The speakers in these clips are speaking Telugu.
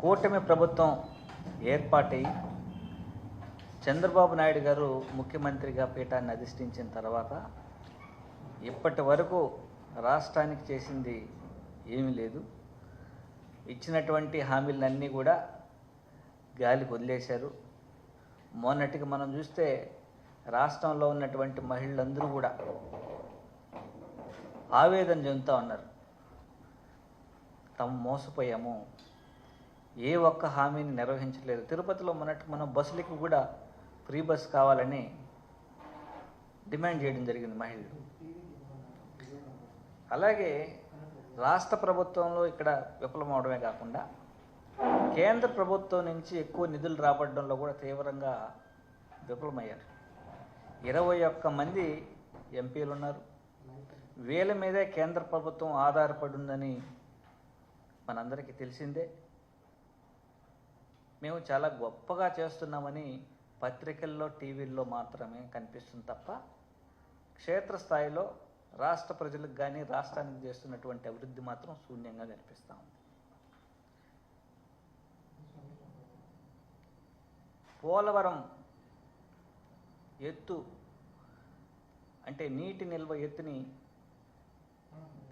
కూటమి ప్రభుత్వం ఏర్పాటై చంద్రబాబు నాయుడు గారు ముఖ్యమంత్రిగా పీఠాన్ని అధిష్ఠించిన తర్వాత ఇప్పటి వరకు రాష్ట్రానికి చేసింది ఏమీ లేదు. ఇచ్చినటువంటి హామీలన్నీ కూడా గాలికి వదిలేశారు. మొన్నటికి మనం చూస్తే రాష్ట్రంలో ఉన్నటువంటి మహిళలందరూ కూడా ఆవేదన చెందుతూ ఉన్నారు. తాము మోసపోయాము ఏ ఒక్క హామీని నిర్వహించలేదు. తిరుపతిలో మొన్నటి మనం బస్సులకి కూడా ఫ్రీ బస్ కావాలని డిమాండ్ చేయడం జరిగింది మహిళలు. అలాగే రాష్ట్ర ప్రభుత్వంలో ఇక్కడ విఫలమవడమే కాకుండా కేంద్ర ప్రభుత్వం నుంచి ఎక్కువ నిధులు రాబడడంలో కూడా తీవ్రంగా విఫలమయ్యారు. ఇరవై ఒక్క మంది ఎంపీలు ఉన్నారు. వీళ్ళ మీదే కేంద్ర ప్రభుత్వం ఆధారపడి ఉందని మనందరికీ తెలిసిందే. మేము చాలా గొప్పగా చేస్తున్నామని పత్రికల్లో టీవీల్లో మాత్రమే కనిపిస్తుంది తప్ప క్షేత్రస్థాయిలో రాష్ట్ర ప్రజలకు కానీ రాష్ట్రానికి చేస్తున్నటువంటి అభివృద్ధి మాత్రం శూన్యంగా కనిపిస్తూ ఉంది. పోలవరం ఎత్తు అంటే నీటి నిల్వ ఎత్తుని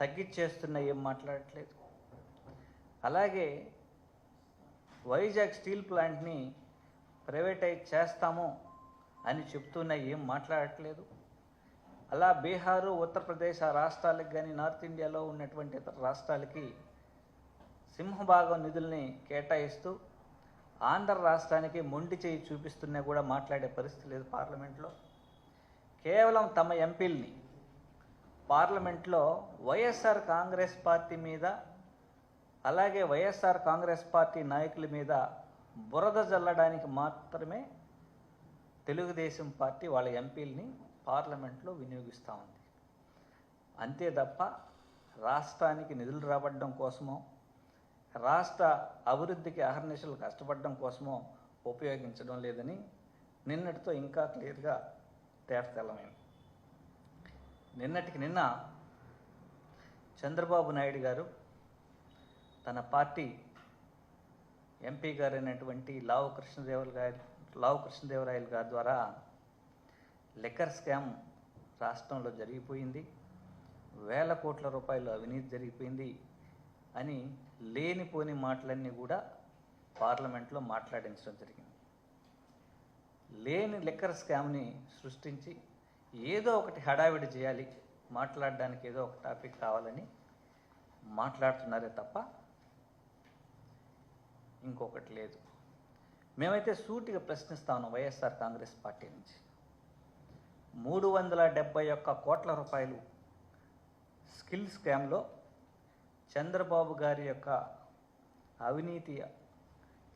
తగ్గించేస్తున్న ఏం మాట్లాడట్లేదు. అలాగే వైజాగ్ స్టీల్ ప్లాంట్ని ప్రైవేటైజ్ చేస్తాము అని చెప్తున్నా ఏం మాట్లాడట్లేదు. అలా బీహారు ఉత్తరప్రదేశ్ ఆ రాష్ట్రాలకు కానీ నార్త్ ఇండియాలో ఉన్నటువంటి ఇతర రాష్ట్రాలకి సింహభాగం నిధుల్ని కేటాయిస్తూ ఆంధ్ర రాష్ట్రానికి మొండి చేయి చూపిస్తున్నా కూడా మాట్లాడే పరిస్థితి లేదు పార్లమెంట్లో. కేవలం తమ ఎంపీల్ని పార్లమెంట్లో వైఎస్ఆర్ కాంగ్రెస్ పార్టీ మీద అలాగే వైఎస్ఆర్ కాంగ్రెస్ పార్టీ నాయకుల మీద బురద జల్లడానికి మాత్రమే తెలుగుదేశం పార్టీ వాళ్ళ ఎంపీలని పార్లమెంట్లో వినియోగిస్తూ ఉంది. అంతే తప్ప రాష్ట్రానికి నిధులు రాబడడం కోసమో రాష్ట్ర అభివృద్ధికి అహర్నిశలు కష్టపడడం కోసమో ఉపయోగించడం లేదని నిన్నటితో ఇంకా క్లియర్గా తేటతెల్లమైంది నిన్నటికి నిన్న చంద్రబాబు నాయుడు గారు తన పార్టీ ఎంపీ గారైనటువంటి లావు కృష్ణదేవల్ గారి లావు కృష్ణదేవరాయలు గారి ద్వారా లిక్కర్ స్కామ్ రాష్ట్రంలో జరిగిపోయింది. వేల కోట్ల రూపాయలు అవినీతి జరిగిపోయింది అని లేనిపోని మాటలన్నీ కూడా పార్లమెంట్లో మాట్లాడించడం జరిగింది. లేని లిక్కర్ స్కామ్ని సృష్టించి ఏదో ఒకటి హడావిడి చేయాలి మాట్లాడడానికి ఏదో ఒక టాపిక్ కావాలని మాట్లాడుతున్నారే తప్ప ఇంకొకటి లేదు. మేమైతే సూటిగా ప్రశ్నిస్తాను వైఎస్ఆర్ కాంగ్రెస్ పార్టీ నుంచి. మూడు వందల డెబ్బై ఒక్క కోట్ల రూపాయలు స్కిల్ స్కామ్లో చంద్రబాబు గారి యొక్క అవినీతి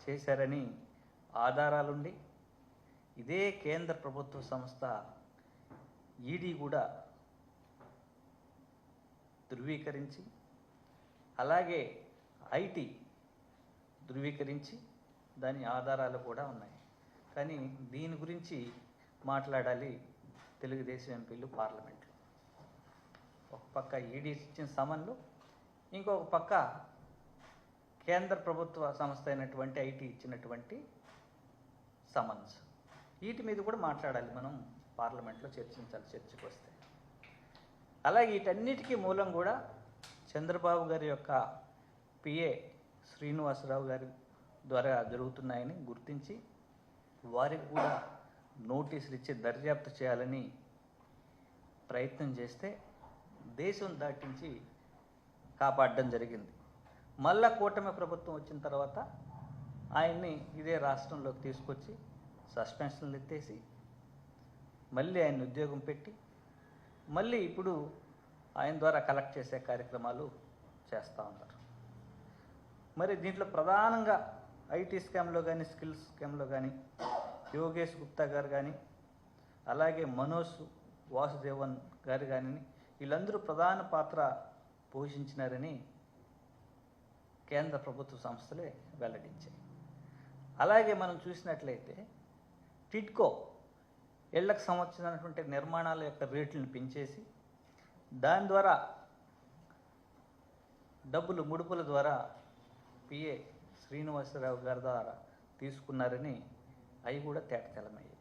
చేశారని ఆధారాలుండి ఇదే కేంద్ర ప్రభుత్వ సంస్థ ఈడీ కూడా ధృవీకరించి అలాగే ఐటీ ధృవీకరించి దాని ఆధారాలు కూడా ఉన్నాయి. కానీ దీని గురించి మాట్లాడాలి తెలుగుదేశం ఎంపీలు పార్లమెంట్లో ఒక పక్క ఈడీ ఇచ్చిన సమన్లు ఇంకొక పక్క కేంద్ర ప్రభుత్వ సంస్థ అయినటువంటి ఐటీ ఇచ్చినటువంటి సమన్స్. వీటి మీద కూడా మాట్లాడాలి మనం పార్లమెంట్లో చర్చించాలి చర్చకు వస్తే. అలాగే వీటన్నిటికీ మూలం కూడా చంద్రబాబు గారి యొక్క పిఏ శ్రీనివాసరావు గారి ద్వారా జరుగుతున్నాయని గుర్తించి వారికి కూడా నోటీసులు ఇచ్చి దర్యాప్తు చేయాలని ప్రయత్నం చేస్తే దేశం దాటించి కాపాడడం జరిగింది. మళ్ళా కూటమి ప్రభుత్వం వచ్చిన తర్వాత ఆయన్ని ఇదే రాష్ట్రంలోకి తీసుకొచ్చి సస్పెన్షన్లు ఎత్తేసి మళ్ళీ ఆయన ఉద్యోగం పెట్టి మళ్ళీ ఇప్పుడు ఆయన ద్వారా కలెక్ట్ చేసే కార్యక్రమాలు చేస్తూ ఉన్నారు. మరి దీంట్లో ప్రధానంగా ఐటీ స్కామ్లో కానీ స్కిల్స్ స్కామ్లో కానీ యోగేష్ గుప్తా గారు కానీ అలాగే మనోజ్ వాసుదేవన్ గారు కానీ వీళ్ళందరూ ప్రధాన పాత్ర పోషించినారని కేంద్ర ప్రభుత్వ సంస్థలే వెల్లడించాయి. అలాగే మనం చూసినట్లయితే టిట్కో ఇళ్ళకు సంబంధించినటువంటి నిర్మాణాల యొక్క రేట్లను పెంచేసి దాని ద్వారా డబ్బులు ముడుపుల ద్వారా పిఏ శ్రీనివాసరావు గారి ద్వారా తీసుకున్నారని అవి కూడా తేటతెలమయ్యాయి.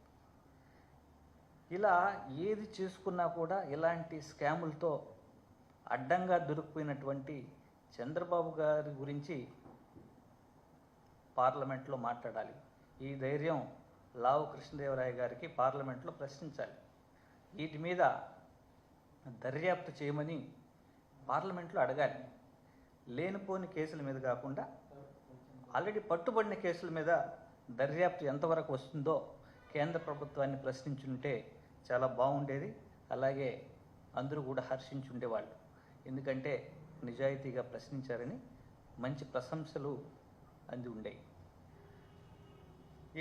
ఇలా ఏది చేసుకున్నా కూడా ఇలాంటి స్కాములతో అడ్డంగా దొరికిపోయినటువంటి చంద్రబాబు గారి గురించి పార్లమెంట్లో మాట్లాడాలి. ఈ ధైర్యం లావు కృష్ణదేవరాయ గారికి పార్లమెంట్లో ప్రశ్నించాలి. వీటి మీద దర్యాప్తు చేయమని పార్లమెంట్లో అడగాలి. లేనిపోని కేసుల మీద కాకుండా ఆల్రెడీ పట్టుబడిన కేసుల మీద దర్యాప్తు ఎంతవరకు వస్తుందో కేంద్ర ప్రభుత్వాన్ని ప్రశ్నించుంటే చాలా బాగుండేది. అలాగే అందరూ కూడా హర్షించుండేవాళ్ళు. ఎందుకంటే నిజాయితీగా ప్రశ్నించారని మంచి ప్రశంసలు అంది ఉండేవి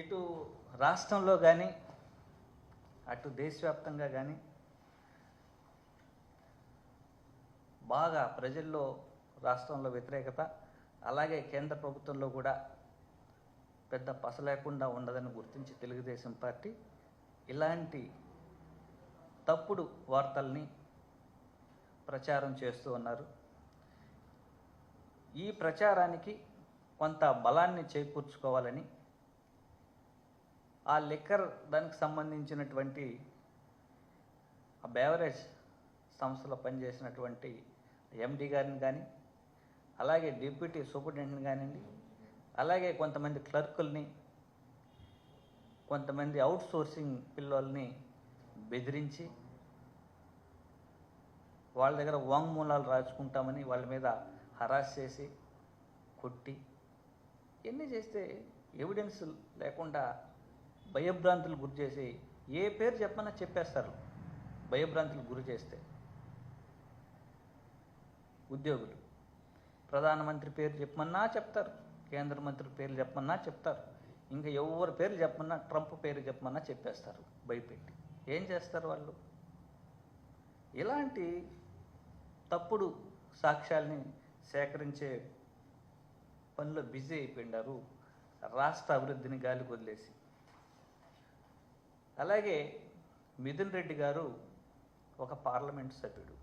ఇటు రాష్ట్రంలో కానీ అటు దేశవ్యాప్తంగా కానీ బాగా ప్రజల్లో రాష్ట్రంలో వ్యతిరేకత అలాగే కేంద్ర ప్రభుత్వంలో కూడా పెద్ద పస లేకుండా ఉండదని గుర్తించి తెలుగుదేశం పార్టీ ఇలాంటి తప్పుడు వార్తల్ని ప్రచారం చేస్తూ ఉన్నారు. ఈ ప్రచారానికి కొంత బలాన్ని చేకూర్చుకోవాలని ఆ లిక్కర్ దానికి సంబంధించినటువంటి ఆ బేవరేజ్ సంస్థలో పనిచేసినటువంటి ఎండి గారిని కానీ అలాగే డిప్యూటీ సూపరింటెండెంట్ కానివ్వండి అలాగే కొంతమంది క్లర్కుల్ని కొంతమంది అవుట్ సోర్సింగ్ పిల్లల్ని బెదిరించి వాళ్ళ దగ్గర వాంగ్మూలాలు రాసుకుంటామని వాళ్ళ మీద హరాస్ చేసి కొట్టి ఇవన్నీ చేస్తే ఎవిడెన్స్ లేకుండా భయభ్రాంతులు గురి చేసి ఏ పేరు చెప్పమన్నా చెప్పేస్తారు భయభ్రాంతులు గురి చేస్తే. ఉద్యోగులు. ప్రధానమంత్రి పేరు చెప్పమన్నా చెప్తారు కేంద్ర మంత్రి పేర్లు చెప్పమన్నా చెప్తారు. ఇంకా ఎవరి పేర్లు చెప్పమన్నా ట్రంప్ పేరు చెప్పమన్నా చెప్పేస్తారు భయపెట్టి. ఏం చేస్తారు వాళ్ళు? ఇలాంటి తప్పుడు సాక్ష్యాల్ని సేకరించే పనిలో బిజీ అయిపోయినారు రాష్ట్ర అభివృద్ధిని గాలికి వదిలేసి అలాగే మిథున్ రెడ్డి గారు ఒక పార్లమెంట్ సభ్యుడు.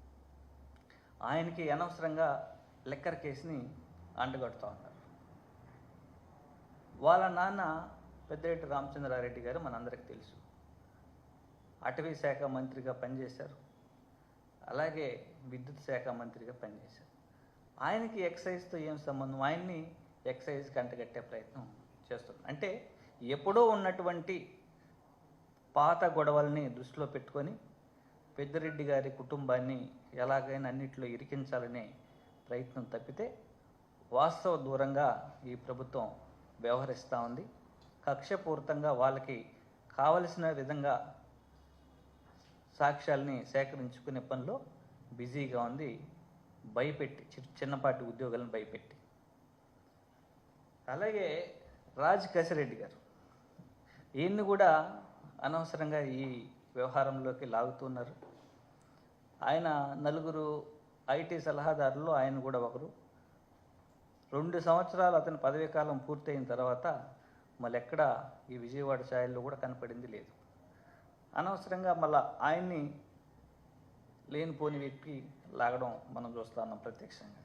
ఆయనకి అనవసరంగా లెక్కర్ కేసుని అండగడుతూ ఉన్నారు. వాళ్ళ నాన్న పెద్దిరెడ్డి రామచంద్రారెడ్డి గారు మనందరికి తెలుసు. అటవీ శాఖ మంత్రిగా పనిచేశారు. అలాగే విద్యుత్ శాఖ మంత్రిగా పనిచేశారు. ఆయనకి ఎక్సైజ్తో ఏం సంబంధం? ఆయన్ని ఎక్సైజ్కి అంటగట్టే ప్రయత్నం చేస్తున్నారు. అంటే ఎప్పుడో ఉన్నటువంటి పాత గొడవల్ని దృష్టిలో పెట్టుకొని పెద్దిరెడ్డి గారి కుటుంబాన్ని ఎలాగైనా అన్నిట్లో ఇరికించాలనే ప్రయత్నం తప్పితే వాస్తవ దూరంగా ఈ ప్రభుత్వం వ్యవహరిస్తూ ఉంది. కక్షపూరితంగా వాళ్ళకి కావలసిన విధంగా సాక్ష్యాలని సేకరించుకునే పనిలో బిజీగా ఉంది. భయపెట్టి చి- చిన్నపాటి ఉద్యోగులను భయపెట్టి. అలాగే రాజ్ కసిరెడ్డి గారు ఈయన్ని కూడా అనవసరంగా ఈ వ్యవహారంలోకి లాగుతున్నారు ఆయన నలుగురు ఐటీ సలహాదారులు ఆయన కూడా ఒకరు. రెండు సంవత్సరాలు అతని పదవీ కాలం పూర్తయిన తర్వాత మళ్ళీ ఎక్కడ ఈ విజయవాడ ఛాయల్లో కూడా కనపడింది లేదు. అనవసరంగా మళ్ళా ఆయన్ని లేనిపోని వ్యక్తి లాగడం మనం చూస్తున్నాం ప్రత్యక్షంగా.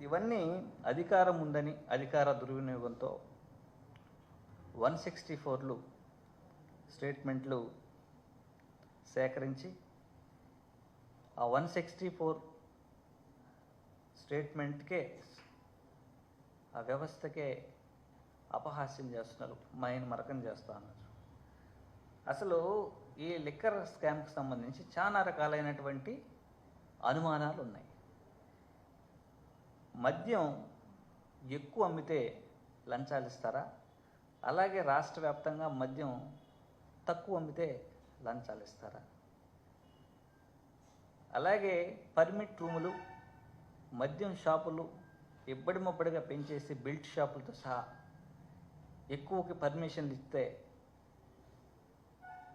ఇవన్నీ అధికారం ఉందని అధికార దుర్వినియోగంతో వన్ సిక్స్టీ ఫోర్లు స్టేట్మెంట్లు సేకరించి ఆ వన్ సిక్స్టీ ఫోర్ స్టేట్మెంట్కే ఆ వ్యవస్థకే అపహాస్యం చేస్తున్నారు మైన్ మరకం చేస్తా ఉన్నారు. అసలు ఈ లిక్కర్ స్కామ్కి సంబంధించి చాలా రకాలైనటువంటి అనుమానాలు ఉన్నాయి. మద్యం ఎక్కువ అమ్మితే లంచాలు ఇస్తారా? అలాగే రాష్ట్ర వ్యాప్తంగా మద్యం తక్కువ అమ్మితే లంచాలు ఇస్తారా? అలాగే పర్మిట్ రూములు మద్యం షాపులు ఇబ్బడి ముబ్బడిగా పెంచేసి బిల్ట్ షాపులతో సహా ఎక్కువకి పర్మిషన్లు ఇస్తే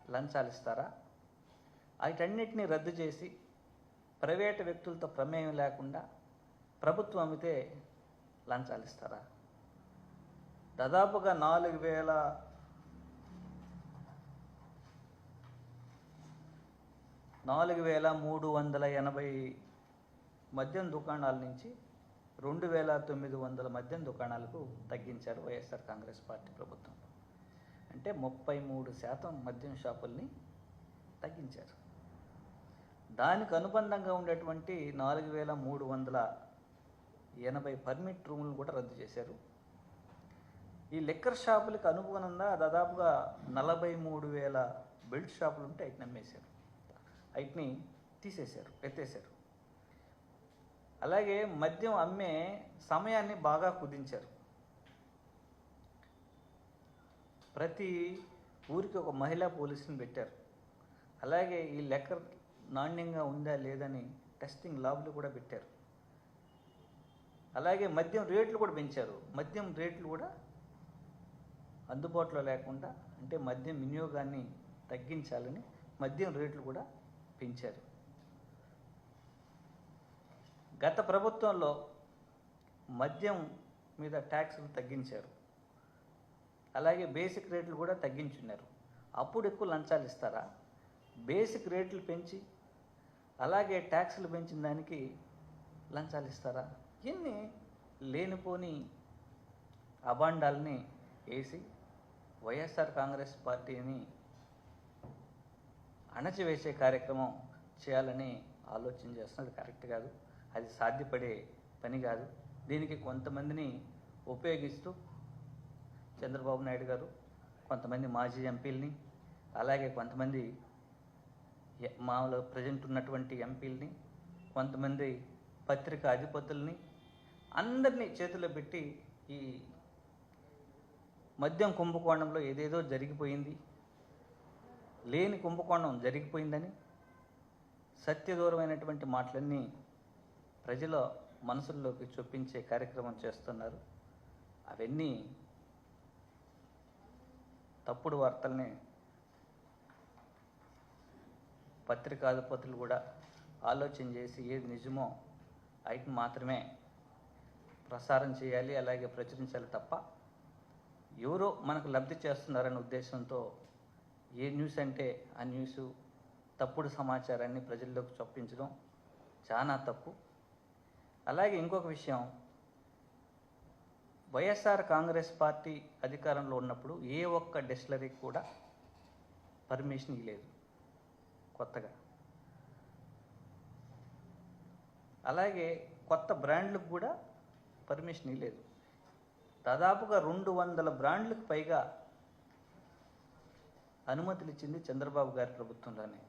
లంచాలు ఇస్తారా? వాటన్నిటిని రద్దు చేసి ప్రైవేటు వ్యక్తులతో ప్రమేయం లేకుండా ప్రభుత్వం అమ్మితే లంచాలు ఇస్తారా? దాదాపుగా నాలుగు వేల నాలుగు వేల మూడు వందల ఎనభై మద్యం దుకాణాల నుంచి రెండు వేల తొమ్మిది వందల మద్యం దుకాణాలకు తగ్గించారు వైఎస్ఆర్ కాంగ్రెస్ పార్టీ ప్రభుత్వం. అంటే ముప్పై మూడు శాతం మద్యం షాపుల్ని తగ్గించారు. దానికి అనుబంధంగా ఉండేటువంటి నాలుగు వేల మూడు వందల ఎనభై పర్మిట్ రూములను కూడా రద్దు చేశారు. ఈ లిక్కర్ షాపులకు అనుగుణంగా దాదాపుగా నలభై మూడు వేల బెల్ట్ షాపులు ఉంటే వాటిని నమ్మేశారు. వాటిని తీసేశారు ఎత్తేసారు అలాగే మద్యం అమ్మే సమయాన్ని బాగా కుదించారు. ప్రతి ఊరికి ఒక మహిళా పోలీసుని పెట్టారు. అలాగే ఈ లెక్కర్ నాణ్యంగా ఉందా లేదని టెస్టింగ్ ల్యాబ్లు కూడా పెట్టారు. అలాగే మద్యం రేట్లు కూడా పెంచారు. మద్యం రేట్లు కూడా అందుబాటులో లేకుండా అంటే మద్యం వినియోగాన్ని తగ్గించాలని మద్యం రేట్లు కూడా పెంచారు గత ప్రభుత్వంలో మద్యం మీద ట్యాక్సులు తగ్గించారు. అలాగే బేసిక్ రేట్లు కూడా తగ్గించున్నారు. అప్పుడు ఎక్కువ లంచాలు ఇస్తారా? బేసిక్ రేట్లు పెంచి అలాగే ట్యాక్సులు పెంచిన దానికి లంచాలు ఇస్తారా? ఇన్ని లేనిపోని అబాండాల్ని వేసి వైఎస్ఆర్ కాంగ్రెస్ పార్టీని అణచివేసే కార్యక్రమం చేయాలని ఆలోచన చేస్తున్నది కరెక్ట్ కాదు. అది సాధ్యపడే పని కాదు. దీనికి కొంతమందిని ఉపయోగిస్తూ చంద్రబాబు నాయుడు గారు కొంతమంది మాజీ ఎంపీలని అలాగే కొంతమంది మామూలు ప్రజెంట్ ఉన్నటువంటి ఎంపీలని కొంతమంది పత్రికా అధిపతుల్ని అందరినీ చేతిలో పెట్టి ఈ మద్యం కుంభకోణంలో ఏదేదో జరిగిపోయింది. లేని కుంభకోణం జరిగిపోయిందని సత్యదూరమైనటువంటి మాటలన్నీ ప్రజల మనసుల్లోకి చొప్పించే కార్యక్రమం చేస్తున్నారు. అవన్నీ తప్పుడు వార్తల్ని పత్రికాధిపతులు కూడా ఆలోచన చేసి ఏది నిజమో వాటిని మాత్రమే ప్రసారం చేయాలి అలాగే ప్రచురించాలి తప్ప ఎవరో మనకు లబ్ధి చేస్తున్నారనే ఉద్దేశంతో ఏ న్యూస్ అంటే ఆ న్యూస్ తప్పుడు సమాచారాన్ని ప్రజల్లోకి చొప్పించడం చాలా తప్పు. అలాగే ఇంకొక విషయం వైఎస్ఆర్ కాంగ్రెస్ పార్టీ అధికారంలో ఉన్నప్పుడు ఏ ఒక్క డిస్టిలరీకి కూడా పర్మిషన్ ఇవ్వలేదు కొత్తగా. అలాగే కొత్త బ్రాండ్లకు కూడా పర్మిషన్ ఇవ్వలేదు దాదాపుగా రెండు వందల బ్రాండ్లకు పైగా అనుమతులు ఇచ్చింది చంద్రబాబు గారి ప్రభుత్వంలోనే.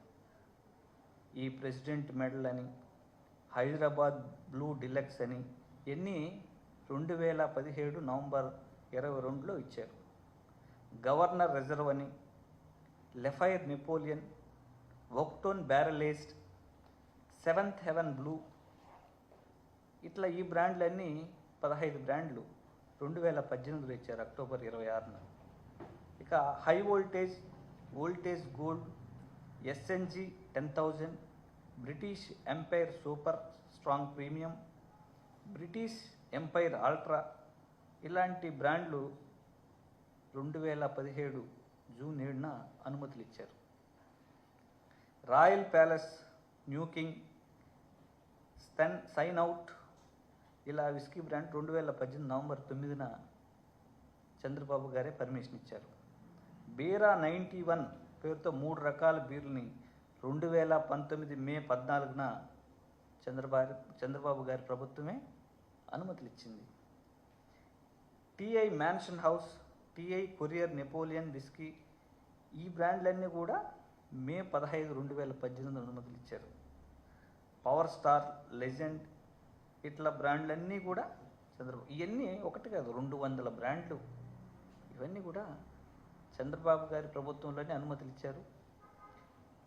ఈ ప్రెసిడెంట్ మెడల్ అని హైదరాబాద్ బ్లూ డిలక్స్ అని ఎన్ని రెండు వేల పదిహేడు నవంబర్ ఇరవై రెండులో ఇచ్చారు. గవర్నర్ రిజర్వ్ అని లెఫైర్ నెపోలియన్ వక్టోన్ బ్యారలేస్ట్ సెవెంత్ హెవెన్ బ్లూ ఇట్లా ఈ బ్రాండ్లన్నీ పదహైదు బ్రాండ్లు రెండు వేల పద్దెనిమిదిలో ఇచ్చారు అక్టోబర్ ఇరవై ఆరున. ఇక high voltage voltage gold SNG ten thousand British empire super strong premium British empire ultra ఇలాంటి బ్రాండ్లు రెండు వేల పదిహేడు జూన్ ఏడున అనుమతులు ఇచ్చారు రాయల్ ప్యాలెస్ న్యూ కింగ్ స్టెన్ సైన్ అవుట్ ఇలా విస్కీ బ్రాండ్ రెండు వేల పద్దెనిమిది నవంబర్ తొమ్మిదిన చంద్రబాబు గారే పర్మిషన్ ఇచ్చారు. బీరా నైంటీ వన్ పేరుతో మూడు రకాల బీర్లని రెండు వేల పంతొమ్మిది మే పద్నాలుగున చంద్రబాబు చంద్రబాబు గారి ప్రభుత్వమే అనుమతులు ఇచ్చింది TI mansion house TI courier Napoleon whisky ఈ బ్రాండ్లన్నీ కూడా మే పదహైదు రెండు వేల పద్దెనిమిది అనుమతులు ఇచ్చారు పవర్ స్టార్ లెజెండ్ ఇట్లా బ్రాండ్లన్నీ కూడా చంద్రబాబు ఇవన్నీ ఒకటి కాదు రెండు వందల బ్రాండ్లు. ఇవన్నీ కూడా చంద్రబాబు గారి ప్రభుత్వంలోనే అనుమతులు ఇచ్చారు.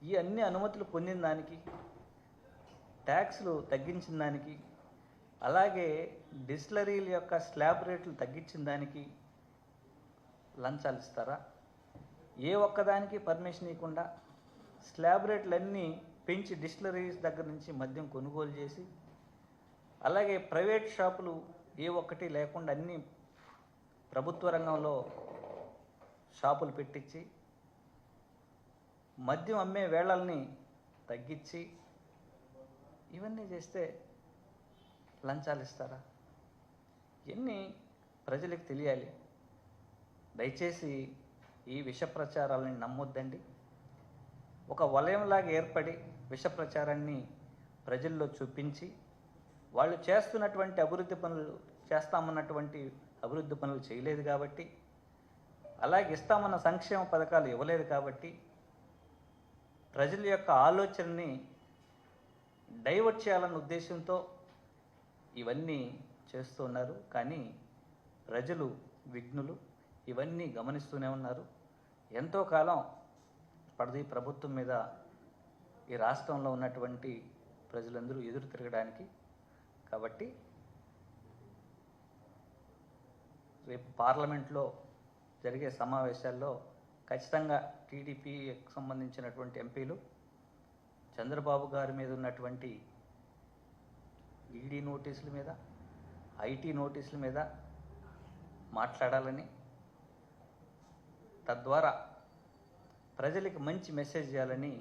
ఈ అన్ని అనుమతులు పొందిన దానికి ట్యాక్స్లు తగ్గించిన దానికి అలాగే డిస్టిలరీల యొక్క స్లాబ్ రేట్లు తగ్గించిన దానికి లంచాలు ఇస్తారా? ఏ ఒక్కదానికి పర్మిషన్ ఇవ్వకుండా స్లాబ్ రేట్లన్నీ పెంచి డిస్టిలరీస్ దగ్గర నుంచి మద్యం కొనుగోలు చేసి అలాగే ప్రైవేట్ షాపులు ఏ ఒక్కటి లేకుండా అన్ని ప్రభుత్వ రంగంలో షాపులు పెట్టించి మద్యం అమ్మే వేళల్ని తగ్గించి ఇవన్నీ చేస్తే లంచాలు ఇస్తారా? ఇవన్నీ ప్రజలకు తెలియాలి. దయచేసి ఈ విష ప్రచారాలని నమ్మొద్దండి. ఒక వలయంలాగా ఏర్పడి విష ప్రచారాన్ని ప్రజల్లో చూపించి వాళ్ళు చేస్తున్నటువంటి అభివృద్ధి పనులు చేస్తామన్నటువంటి అభివృద్ధి పనులు చేయలేదు కాబట్టి అలాగే ఇస్తామన్న సంక్షేమ పథకాలు ఇవ్వలేదు కాబట్టి ప్రజల యొక్క ఆలోచనని డైవర్ట్ చేయాలన్న ఉద్దేశంతో ఇవన్నీ చేస్తున్నారు కానీ ప్రజలు విఘ్నులు ఇవన్నీ గమనిస్తూనే ఉన్నారు. ఎంతో కాలం పడది ప్రభుత్వం మీద ఈ రాష్ట్రంలో ఉన్నటువంటి ప్రజలందరూ ఎదురు తిరగడానికి. కాబట్టి రేపు పార్లమెంట్లో జరిగే సమావేశాల్లో ఖచ్చితంగా టీడీపీకి సంబంధించినటువంటి ఎంపీలు చంద్రబాబు గారి మీద ఉన్నటువంటి ఈడీ నోటీసుల మీద ఐటీ నోటీసుల మీద మాట్లాడాలని తద్వారా ప్రజలకు మంచి మెసేజ్ చేయాలని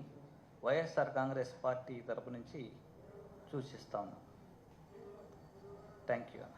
వైఎస్ఆర్ కాంగ్రెస్ పార్టీ తరపు నుంచి సూచిస్తా ఉన్నాం. థ్యాంక్ యూ అన్న.